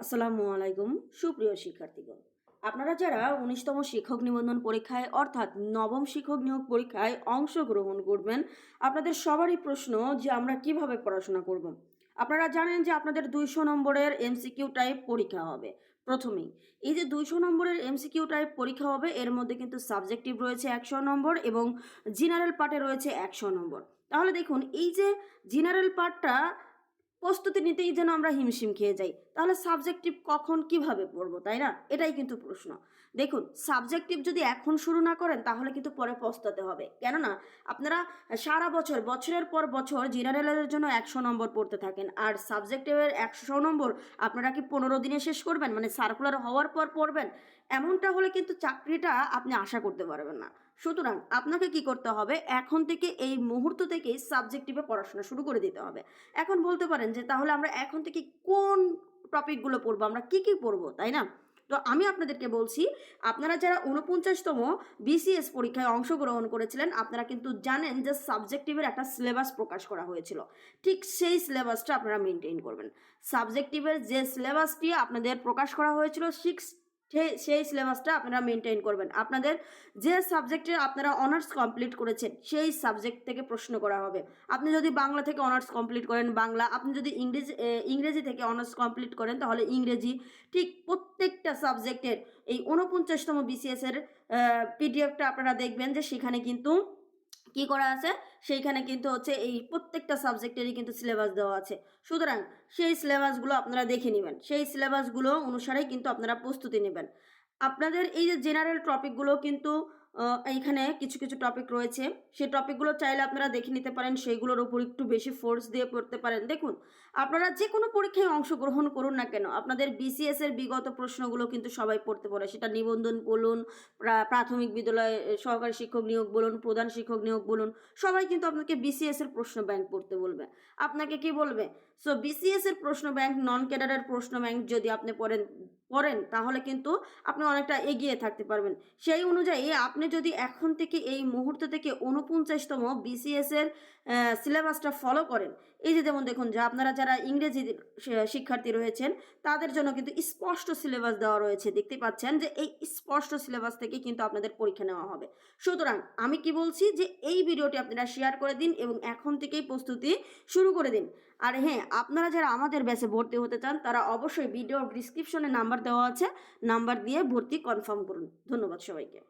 আসসালামু আলাইকুম, সুপ্রিয় শিক্ষার্থীগণ। আপনারা যারা উনিশতম শিক্ষক নিবন্ধন পরীক্ষায়, অর্থাৎ নবম শিক্ষক নিয়োগ পরীক্ষায় অংশগ্রহণ করবেন, আপনাদের সবারই প্রশ্ন যে আমরা কীভাবে পড়াশোনা করব। আপনারা জানেন যে আপনাদের দুইশো নম্বরের এমসিকিউ টাইপ পরীক্ষা হবে। প্রথমেই, এই যে দুইশো নম্বরের এমসিকিউ টাইপ পরীক্ষা হবে, এর মধ্যে কিন্তু সাবজেক্টিভ রয়েছে একশো নম্বর এবং জেনারেল পার্টে রয়েছে একশো নম্বর। তাহলে দেখুন, এই যে জেনারেল পার্টটা প্রস্তুতি নিতেই যেন আমরা হিমশিম খেয়ে যাই। তাহলে সাবজেক্টিভ কখন কীভাবে পড়ব, তাই না? এটাই কিন্তু প্রশ্ন। দেখুন সাবজেক্টিভ যদি এখন শুরু না করেন, তাহলে কিন্তু পরে পস্তাতে হবে। কেননা, আপনারা সারা বছর, বছরের পর বছর জেনারেলের জন্য একশো নম্বর পড়তে থাকেন। আর সাবজেক্টিভের একশো নম্বর আপনারা কি পনেরো দিনে শেষ করবেন? মানে সার্কুলার হওয়ার পর পড়বেন? এমনটা হলে কিন্তু চাকরিটা আপনি আশা করতে পারবেন না। সুতরাং আপনাকে কি করতে হবে? এখন থেকে এই মুহূর্ত থেকেই সাবজেক্টিভে পড়াশোনা শুরু করে দিতে হবে। এখন বলতে পারেন যে তাহলে আমরা এখন থেকে কোন টপিকগুলো পড়ব? আমরা কি কি পড়ব? তাই না? তো আমি আপনাদেরকে বলছি, আপনারা যারা উনপঞ্চাশতম বিসিএস পরীক্ষায় অংশগ্রহণ করেছিলেন, আপনারা কিন্তু জানেন যে সাবজেক্টিভের একটা সিলেবাস প্রকাশ করা হয়েছিল। ঠিক সেই সিলেবাসটা আপনারা মেনটেন করবেন। সাবজেক্টিভের যে সিলেবাসটি আপনাদের প্রকাশ করা হয়েছিল সিক্স সেই সেই সিলেবাসটা আপনারা মেনটেন করবেন। আপনাদের যে সাবজেক্টে আপনারা অনার্স কমপ্লিট করেছেন, সেই সাবজেক্ট থেকে প্রশ্ন করা হবে। আপনি যদি বাংলা থেকে অনার্স কমপ্লিট করেন, বাংলা, আপনি যদি ইংরেজি ইংরেজি থেকে অনার্স কমপ্লিট করেন, তাহলে ইংরেজি ঠিক প্রত্যেকটা সাবজেক্টের এই ঊনপঞ্চাশতম বিসিএসের পিডিএফটা আপনারা দেখবেন যে সেখানে কিন্তু কি করা আছে? সেইখানে কিন্তু হচ্ছে এই প্রত্যেকটা সাবজেক্টেরই কিন্তু সিলেবাস দেওয়া আছে। সুতরাং সেই সিলেবাসগুলো আপনারা দেখে নেবেন। সেই সিলেবাসগুলো অনুসারেই কিন্তু আপনারা প্রস্তুতি নেবেন। আপনাদের এই যে জেনারেল টপিকগুলো কিন্তু এইখানে কিছু কিছু টপিক রয়েছে। সেই টপিকগুলো চাইলে আপনারা দেখে নিতে পারেন, সেইগুলোর উপর একটু বেশি ফোর্স দিয়ে পড়তে পারেন। দেখুন, আপনারা যে কোনো পরীক্ষায় অংশগ্রহণ করুন না কেন, আপনাদের বিসিএস এর বিগত প্রশ্নগুলো কিন্তু সবাই পড়তে পারে। সেটা নিবন্ধন বলুন প্রাথমিক বিদ্যালয়ে সহকারী শিক্ষক নিয়োগ বলুন, প্রধান শিক্ষক নিয়োগ বলুন, সবাই কিন্তু আপনাকে বিসিএস এর প্রশ্ন ব্যাংক পড়তে বলবে। আপনাকে কি বলবে? সো বিসিএস এর প্রশ্ন ব্যাংক নন ক্যাডারের প্রশ্ন ব্যাংক যদি আপনি পড়েন পড়েন তাহলে কিন্তু আপনি অনেকটা এগিয়ে থাকতে পারবেন। সেই অনুযায়ী আপনি যদি এখন থেকে এই মুহূর্ত থেকে উনপঞ্চাশতম বিসিএস এর সিলেবাসটা ফলো করেন এই যে যেমন দেখুন যে আপনারা যারা ইংরেজি শিক্ষার্থী রয়েছেন, তাদের জন্য কিন্তু স্পষ্ট সিলেবাস দেওয়া রয়েছে। দেখতে পাচ্ছেন যে এই স্পষ্ট সিলেবাস থেকে কিন্তু আপনাদের পরীক্ষা নেওয়া হবে। সুতরাং আমি কি বলছি যে এই ভিডিওটি আপনারা শেয়ার করে দিন এবং এখন থেকেই প্রস্তুতি শুরু করে দিন। আর হ্যাঁ আপনারা যারা আমাদের ব্যাচে ভর্তি হতে চান, তারা অবশ্যই ভিডিও ডিসক্রিপশনে নাম্বার দেওয়া আছে। নাম্বার দিয়ে ভর্তি কনফার্ম করুন। ধন্যবাদ সবাইকে।